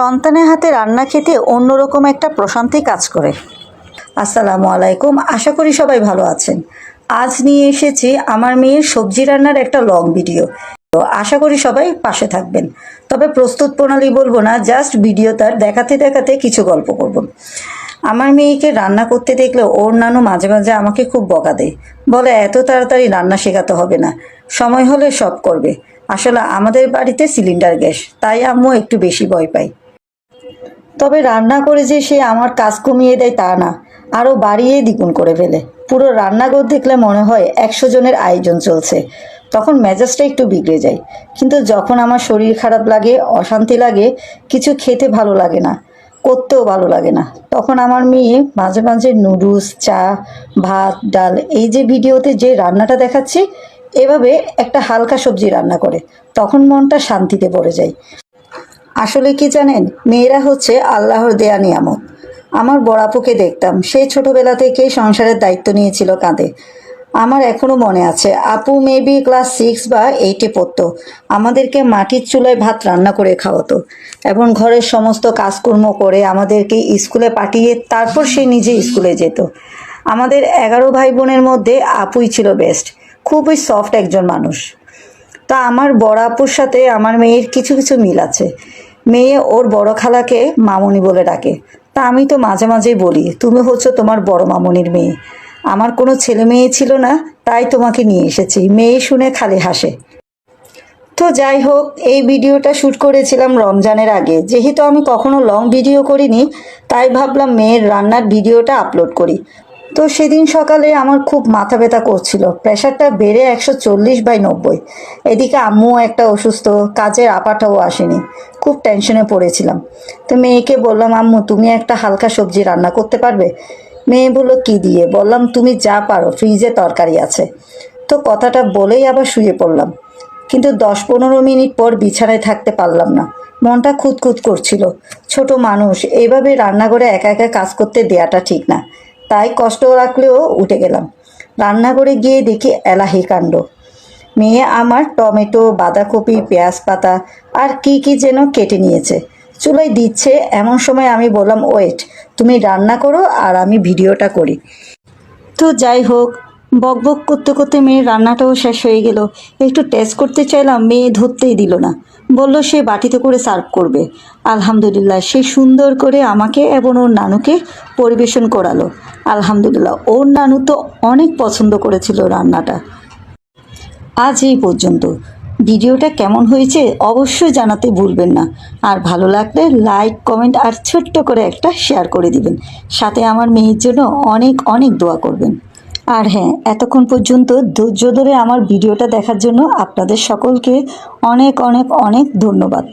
সন্তানের হাতে রান্না খেতে অন্যরকম একটা প্রশান্তি কাজ করে। আসসালামু আলাইকুম, আশা করি সবাই ভালো আছেন। আজ নিয়ে এসেছি আমার মেয়ের সবজি রান্নার একটা লং ভিডিও। তো আশা করি সবাই পাশে থাকবেন। তবে প্রস্তুত প্রণালী বলব না, জাস্ট ভিডিও তার দেখাতে দেখাতে কিছু গল্প করব। আমার মেয়েকে রান্না করতে দেখলে ওর নানু মাঝে মাঝে আমাকে খুব বকা দেয়। বলে, এত তাড়াতাড়ি রান্না শেখাতে হবে না। সময় হলে সব করবে। আসলে আমাদের বাড়িতে সিলিন্ডার গ্যাস, তাই আম্মু একটু বেশি ভয় পাই তবে রান্না করে যে সে আমার কাজ কমিয়ে দেয় তা না, আরও বাড়িয়ে দ্বিগুণ করে ফেলে। পুরো রান্নাঘর দেখলে মনে হয় একশো জনের আয়োজন চলছে। তখন মেজাজটা একটু বিগড়ে যায়। কিন্তু যখন আমার শরীর খারাপ লাগে, অশান্তি লাগে, কিছু খেতে ভালো লাগে না, করতেও ভালো লাগে না, তখন আমার মেয়ে মাঝে মাঝে নুডলস, চা, ভাত, ডাল, এই যে ভিডিওতে যে রান্নাটা দেখাচ্ছি, এভাবে একটা হালকা সবজি রান্না করে। তখন মনটা শান্তিতে পড়ে যায়। আসলে কি জানেন? মেয়েরা হচ্ছে আল্লাহর দেয়া নিয়ামত। আমার বড়াপুকে দেখতাম। সেই ছোটবেলা থেকেই সংসারের দায়িত্ব নিয়েছিল কাঁধে। আমার এখনও মনে আছে, আপু মেবি ক্লাস সিক্স বা এইটে পড়তো। আমাদেরকে মাটির চুলায় ভাত রান্না করে খাওয়াতো। এবং ঘরের সমস্ত কাজকর্ম করে আমাদেরকে স্কুলে পাঠিয়ে তারপর সে নিজে স্কুলে যেত। আমাদের এগারো ভাই বোনের মধ্যে আপুই ছিল বেস্ট খুবই সফট একজন মানুষ। তা আমার বড় আপুর সাথে আমার মেয়ের কিছু কিছু মিল আছে। মেয়ে ওর বড় খালাকে মামনি বলে ডাকে। তা আমি তো মাঝে মাঝেই বলি, তুমি হচ্ছে তোমার বড় মামনির মেয়ে। আমার কোনো ছেলে মেয়ে ছিল না, তাই তোমাকে নিয়ে এসেছি। মেয়ে শুনে খালি হাসে। তো যাই হোক, এই ভিডিওটা শ্যুট করেছিলাম রমজানের আগে। যেহেতু আমি কখনো লং ভিডিও করিনি, তাই ভাবলাম মেয়ের রান্নার ভিডিওটা আপলোড করি। তো সেদিন সকালে আমার খুব মাথা ব্যথা করছিল। প্রেশারটা বেড়ে একশো চল্লিশ বাই নব্বই। এদিকে আম্মুও একটা অসুস্থ, কাজের আপাটাও আসেনি। খুব টেনশনে পড়েছিলাম। তো মেয়েকে বললাম, আম্মু, তুমি একটা হালকা সবজি রান্না করতে পারবে? মেয়ে বলল, কি দিয়ে? বললাম, তুমি যা পারো ফ্রিজে তরকারি আছে। তো কথাটা বলেই আবার শুয়ে পড়লাম। কিন্তু দশ পনেরো মিনিট পর বিছানায় থাকতে পারলাম না। মনটা খুঁতখুত করছিল। ছোট মানুষ এইভাবে রান্নাঘরে একা একা কাজ করতে দেয়াটা ঠিক না। তাই কষ্ট রাখলেও উঠে গেলাম। রান্নাঘরে গিয়ে দেখি এলাহি কাণ্ড। মেয়ে আমার টমেটো, বাঁধাকপি, পেঁয়াজ পাতা আর কি কি যেন কেটে নিয়েছে। চুলায় দিচ্ছে, এমন সময় আমি বললাম, ওয়েট, তুমি রান্না করো আর আমি ভিডিওটা করি। তো যাই হোক বক বক করতে করতে মেয়ের রান্নাটাও শেষ হয়ে গেল। একটু টেস্ট করতে চাইলাম, মেয়ে ধরতেই দিল না। বলল, সে বাটিতে করে সার্ভ করবে। আলহামদুলিল্লাহ, সে সুন্দর করে আমাকে এবং ওর নানুকে পরিবেশন করালো। আলহামদুলিল্লাহ, ওর নানু তো অনেক পছন্দ করেছিল রান্নাটা। আজ এই পর্যন্ত। ভিডিওটা কেমন হয়েছে অবশ্যই জানাতে ভুলবেন না। আর ভালো লাগলে লাইক কমেন্ট আর ছোট্ট করে একটা শেয়ার করে দিবেন। সাথে আমার মেয়ের জন্য অনেক অনেক দোয়া করবেন। আর হ্যাঁ এতক্ষণ পর্যন্ত ধৈর্য ধরে আমার ভিডিওটা দেখার জন্য আপনাদের সকলকে অনেক অনেক অনেক ধন্যবাদ।